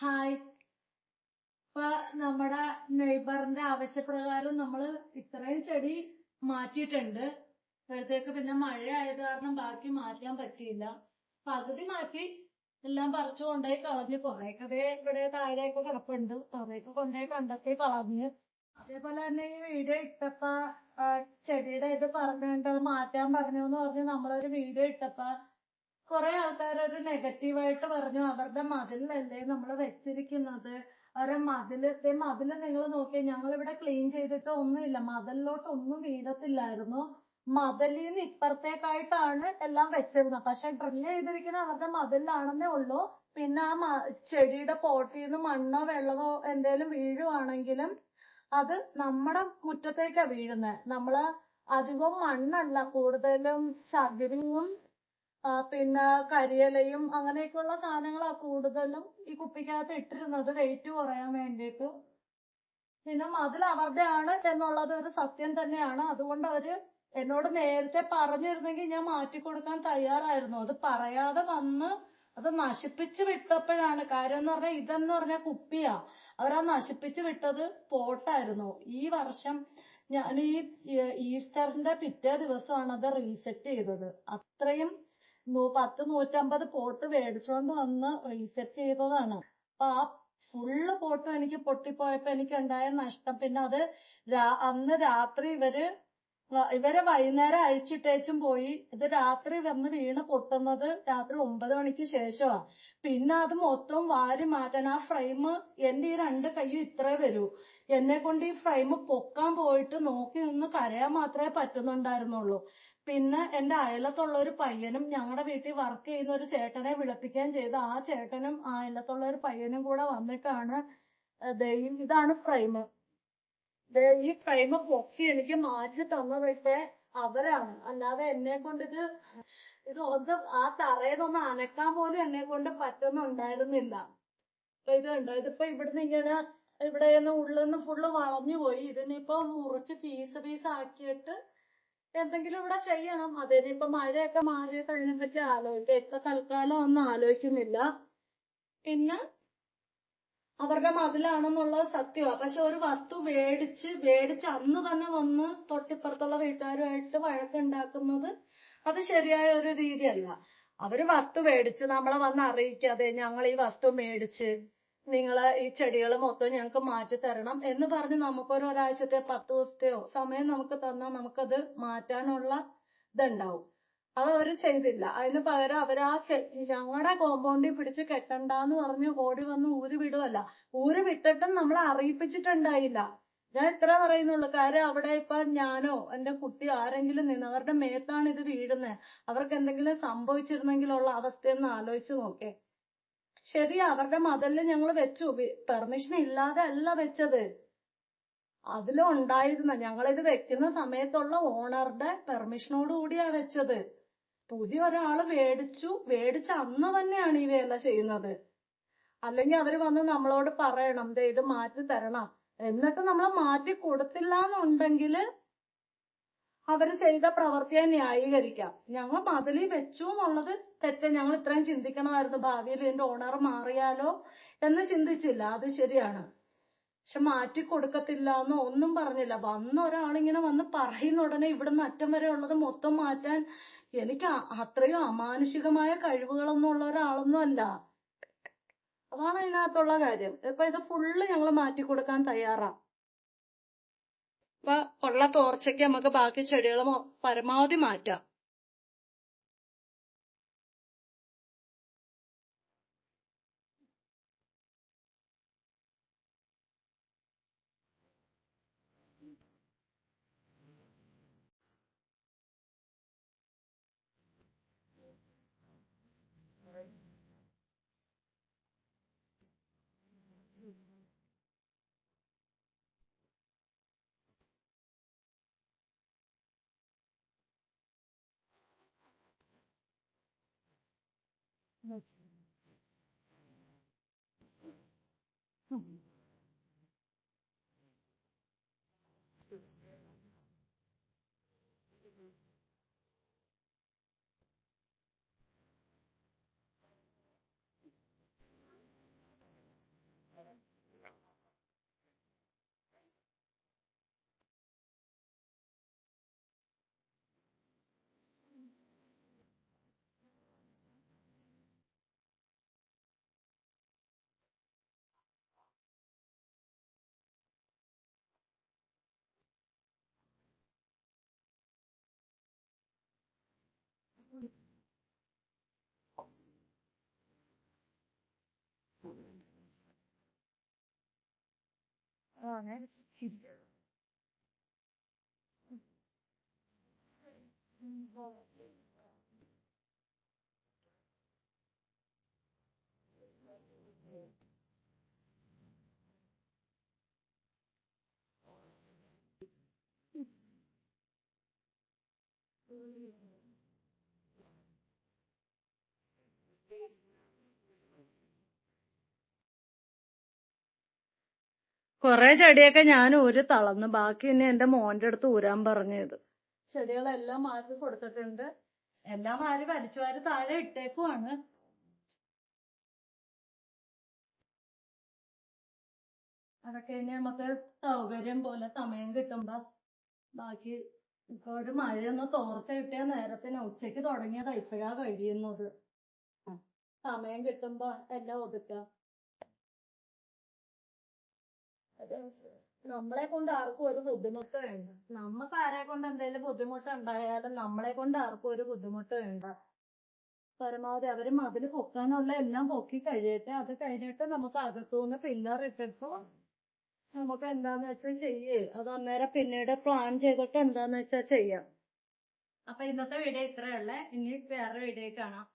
Hi ഇപ്പൊ നമ്മുടെ നെയ്ബറിന്റെ ആവശ്യപ്രകാരം നമ്മൾ ഇത്രയും ചെടി മാറ്റിയിട്ടുണ്ട്. ഇപ്പോഴത്തേക്ക് പിന്നെ മഴ ആയത് കാരണം ബാക്കി മാറ്റാൻ പറ്റിയില്ല. പകുതി മാറ്റി എല്ലാം പറിച്ചു കൊണ്ടുപോയി കളഞ്ഞു കുറേക്കതേ ഇവിടെ താഴെയൊക്കെ കിടപ്പുണ്ട്. കുറേയൊക്കെ കൊണ്ടുപോയി കണ്ടെത്തി കളഞ്ഞ്. അതേപോലെ തന്നെ ഈ വീഡിയോ ഇട്ടപ്പോ ചെടിയുടെ ഇത് പറഞ്ഞിട്ട് മാറ്റാൻ പറഞ്ഞു എന്ന് പറഞ്ഞ് നമ്മളൊരു വീഡിയോ ഇട്ടപ്പോ കുറെ ആൾക്കാർ ഒരു നെഗറ്റീവായിട്ട് പറഞ്ഞു അവരുടെ മതിലല്ലേ നമ്മൾ വെച്ചിരിക്കുന്നത്? അവരുടെ മതിൽ ദേ മതിൽ നിങ്ങൾ നോക്കി ഞങ്ങൾ ഇവിടെ ക്ലീൻ ചെയ്തിട്ട് ഒന്നുമില്ല മതിലിലോട്ട് ഒന്നും വീഴത്തില്ലായിരുന്നു. മതിലിന്ന് ഇപ്പുറത്തേക്കായിട്ടാണ് എല്ലാം വെച്ചിരുന്നത്. പക്ഷെ ഡ്രില്ല് ചെയ്തിരിക്കുന്ന അവരുടെ മതിലാണെന്നേ ഉള്ളൂ. പിന്നെ ആ ചെടിയുടെ പോട്ടിൽ നിന്ന് മണ്ണോ വെള്ളമോ എന്തേലും വീഴുവാണെങ്കിലും അത് നമ്മുടെ മുറ്റത്തേക്കാ വീഴുന്നത് നമ്മൾ അധികം മണ്ണല്ല കൂടുതലും ചകിരിയും പിന്നെ കരിയിലയും അങ്ങനെയൊക്കെയുള്ള സാധനങ്ങളാ കൂടുതലും ഈ കുപ്പിക്കകത്ത് ഇട്ടിരുന്നത് വെയിറ്റ് കുറയാൻ വേണ്ടിയിട്ട്. പിന്നെ മതിൽ അവരുടെയാണ് എന്നുള്ളത് ഒരു സത്യം തന്നെയാണ്. അതുകൊണ്ട് അവർ എന്നോട് നേരത്തെ പറഞ്ഞിരുന്നെങ്കിൽ ഞാൻ മാറ്റി കൊടുക്കാൻ തയ്യാറായിരുന്നു. അത് പറയാതെ വന്ന് അത് നശിപ്പിച്ച് വിട്ടപ്പോഴാണ്. കാര്യം എന്ന് പറഞ്ഞാൽ ഇതെന്ന് പറഞ്ഞാൽ കുപ്പിയാ. അവരാ നശിപ്പിച്ച് വിട്ടത് പോട്ടായിരുന്നു. ഈ വർഷം ഞാൻ ഈ ഈസ്റ്ററിന്റെ പിറ്റേ ദിവസമാണ് അത് റീസെറ്റ് ചെയ്തത്. അത്രയും പത്ത് നൂറ്റമ്പത് പോട്ട് മേടിച്ചോണ്ട് വന്ന് റീസെറ്റ് ചെയ്തതാണ്. അപ്പൊ ആ ഫുള്ള് പോട്ടും എനിക്ക് പൊട്ടിപ്പോയപ്പോ എനിക്ക് ഉണ്ടായ നഷ്ടം. പിന്നെ അത് അന്ന് രാത്രി ഇവർ ഇവരെ വൈകുന്നേരം അഴിച്ചിട്ടേച്ചും പോയി. ഇത് രാത്രി വന്ന് വീണ് പൊട്ടുന്നത് രാത്രി ഒമ്പത് മണിക്ക് ശേഷമാ പിന്നെ അത് മൊത്തം വാരി മാറ്റാൻ ആ ഫ്രെയിം എന്റെ ഈ രണ്ട് കൈയും ഇത്രേ വരൂ. എന്നെ കൊണ്ട് ഈ ഫ്രെയിം പൊക്കാൻ പോയിട്ട് നോക്കി നിന്ന് കരയാൻ മാത്രമേ പറ്റുന്നുണ്ടായിരുന്നുള്ളൂ. പിന്നെ എന്റെ അയലത്തുള്ള ഒരു പയ്യനും ഞങ്ങളുടെ വീട്ടിൽ വർക്ക് ചെയ്യുന്ന ഒരു ചേട്ടനെ വിളിപ്പിക്കുകയും ചെയ്തു. ആ ചേട്ടനും ആ അയലത്തുള്ള ഒരു പയ്യനും കൂടെ വന്നിട്ടാണ് ഇതാണ് ഫ്രെയിം ഈ ഫ്രെയിം പൊക്കി എനിക്ക് മാറ്റി തന്നതൊക്കെ അവരാണ്. അല്ലാതെ എന്നെ കൊണ്ട് ഇത് ഇത് ഒന്ന് ആ തറയിലൊന്ന് അനക്കാൻ പോലും എന്നെ കൊണ്ട് പറ്റുന്നുണ്ടായിരുന്നില്ല. അപ്പൊ ഇത് കണ്ടോ? ഇതിപ്പോ ഇവിടുന്ന് ഇങ്ങനെ ഇവിടെ നിന്ന് ഉള്ളിൽ നിന്ന് ഫുള്ള് വളഞ്ഞു പോയി. ഇതിനിപ്പോ മുറിച്ച് പീസ് പീസ് ആക്കിയിട്ട് എന്തെങ്കിലും ഇവിടെ ചെയ്യണം. അതിനിപ്പോ മഴയൊക്കെ മാറി കഴിഞ്ഞിട്ട് ആലോചിക്കാം. ഇപ്പൊ തൽക്കാലം ഒന്നും ആലോചിക്കുന്നില്ല. പിന്നെ അവരുടെ മതിലാണെന്നുള്ളത് സത്യമാണ് പക്ഷെ ഒരു വസ്തു മേടിച്ച് മേടിച്ച് അന്ന് തന്നെ വന്ന് തൊട്ടിപ്പുറത്തുള്ള വീട്ടുകാരുമായിട്ട് വഴക്കുണ്ടാക്കുന്നത് അത് ശരിയായ ഒരു രീതിയല്ല. അവർ വസ്തു മേടിച്ച് നമ്മളെ വന്ന് അറിയിക്കാതെ ഞങ്ങൾ ഈ വസ്തു മേടിച്ച് നിങ്ങൾ ഈ ചെടികൾ മൊത്തം ഞങ്ങൾക്ക് മാറ്റി തരണം എന്ന് പറഞ്ഞ് നമുക്കൊരു ഒരാഴ്ചത്തെ പത്ത് ദിവസത്തെയോ സമയം നമുക്ക് തന്നാൽ നമുക്കത് മാറ്റാനുള്ള ഇതുണ്ടാവും. അത് അവർ ചെയ്തില്ല. അതിന് പകരം അവർ ആ ഞങ്ങളുടെ കോമ്പൗണ്ടിൽ പിടിച്ച് കെട്ടണ്ടെന്ന് പറഞ്ഞ് ഓടി വന്ന് ഊര് വിടുവല്ല. ഊര് വിട്ടിട്ടും നമ്മളെ അറിയിപ്പിച്ചിട്ടുണ്ടായില്ല. ഞാൻ ഇത്ര പറയുന്നുള്ളൂ. കാര്യം അവിടെ ഇപ്പൊ ഞാനോ എന്റെ കുട്ടി ആരെങ്കിലും നിന്ന് അവരുടെ മേത്താണ് ഇത് വീഴുന്നത്. അവർക്ക് എന്തെങ്കിലും സംഭവിച്ചിരുന്നെങ്കിലുള്ള അവസ്ഥയൊന്ന് ആലോചിച്ച് നോക്കേ. ശരി അവരുടെ മതലിൽ ഞങ്ങൾ വെച്ചു. പെർമിഷൻ ഇല്ലാതെ അല്ല വെച്ചത്. അതിലും ഉണ്ടായിരുന്ന ഞങ്ങളിത് വെക്കുന്ന സമയത്തുള്ള ഓണറുടെ പെർമിഷനോട് കൂടിയാ വെച്ചത്. പുതിയ ഒരാൾ മേടിച്ചു മേടിച്ച അന്ന് തന്നെയാണ് ഈ ചെയ്യുന്നത്. അല്ലെങ്കിൽ അവർ വന്ന് നമ്മളോട് പറയണം ഇത് മാറ്റി തരണം. എന്നിട്ട് നമ്മൾ മാറ്റി കൊടുത്തില്ല എന്നുണ്ടെങ്കിൽ അവർ ചെയ്ത പ്രവൃത്തിയെ ന്യായീകരിക്കാം. ഞങ്ങൾ മതിലിൽ വെച്ചു എന്നുള്ളത് തെറ്റ്. ഞങ്ങൾ ഇത്രയും ചിന്തിക്കണമായിരുന്നു. ഭാവിയിൽ ഇതിന്റെ ഓണർ മാറിയാലോ എന്ന് ചിന്തിച്ചില്ല. അത് ശരിയാണ്. പക്ഷെ മാറ്റി കൊടുക്കത്തില്ല എന്നോ ഒന്നും പറഞ്ഞില്ല. വന്ന ഒരാളിങ്ങനെ വന്ന് പറയുന്ന ഉടനെ ഇവിടുന്ന് അറ്റം വരെ ഉള്ളത് മൊത്തം മാറ്റാൻ എനിക്ക് അത്രയും അമാനുഷികമായ കഴിവുകളൊന്നും ഉള്ള ഒരാളൊന്നും അല്ല. അതാണ് അതിനകത്തുള്ള കാര്യം. ഇപ്പൊ ഇത് ഫുള്ള് ഞങ്ങൾ മാറ്റി കൊടുക്കാൻ തയ്യാറാ. ഇപ്പൊ ഉള്ള തോർച്ചയ്ക്ക് നമുക്ക് ബാക്കി ചെടികൾ പരമാവധി മാറ്റാം. 那怎么？അങ്ങനെ Thank you. കൊറേ ചെടിയൊക്കെ ഞാൻ ഊരി തളർന്നു. ബാക്കി ഇനി എന്റെ മോന്റെ അടുത്ത് ഊരാൻ പറഞ്ഞത്. ചെടികളെല്ലാം മാറ്റി കൊടുത്തിട്ടുണ്ട്. എല്ലാം മാറി വലിച്ചു വാരി താഴെ ഇട്ടേക്കുവാണ്. അതൊക്കെ ഇനി നമുക്ക് സൗകര്യം പോലെ സമയം കിട്ടുമ്പോ ബാക്കി ഇപ്പൊ ഒരു മഴയൊന്ന് തോർത്ത് കിട്ടിയ നേരത്തിന് ഉച്ചയ്ക്ക് തുടങ്ങിയതാ ഇപ്പോഴാ കഴിയുന്നത്. സമയം കിട്ടുമ്പോ എല്ലാം ഒതുക്കാം. നമ്മളെ കൊണ്ട് ആർക്കും ഒരു ബുദ്ധിമുട്ട് വേണ്ട. നമുക്ക് ആരെ കൊണ്ട് എന്തെങ്കിലും ബുദ്ധിമുട്ട് ഉണ്ടായാലും നമ്മളെ കൊണ്ട് ആർക്കും ഒരു ബുദ്ധിമുട്ട് വേണ്ട. പരമാവധി അവർ മതിൽ പൊക്കാനുള്ള എല്ലാം പൊക്കി കഴിയട്ടെ. അത് കഴിഞ്ഞിട്ട് നമുക്ക് അകത്തുനിന്ന് പില്ലർ ഇട്ടിട്ട് നമുക്ക് എന്താന്ന് വെച്ചാൽ ചെയ്യേ. അത് അന്നേരം പിന്നീട് പ്ലാൻ ചെയ്തിട്ട് എന്താന്ന് വെച്ചാൽ ചെയ്യാം. അപ്പൊ ഇന്നത്തെ വീഡിയോ ഇത്രയേ ഉള്ളേ. ഇനി വേറെ വീഡിയോ കാണാം.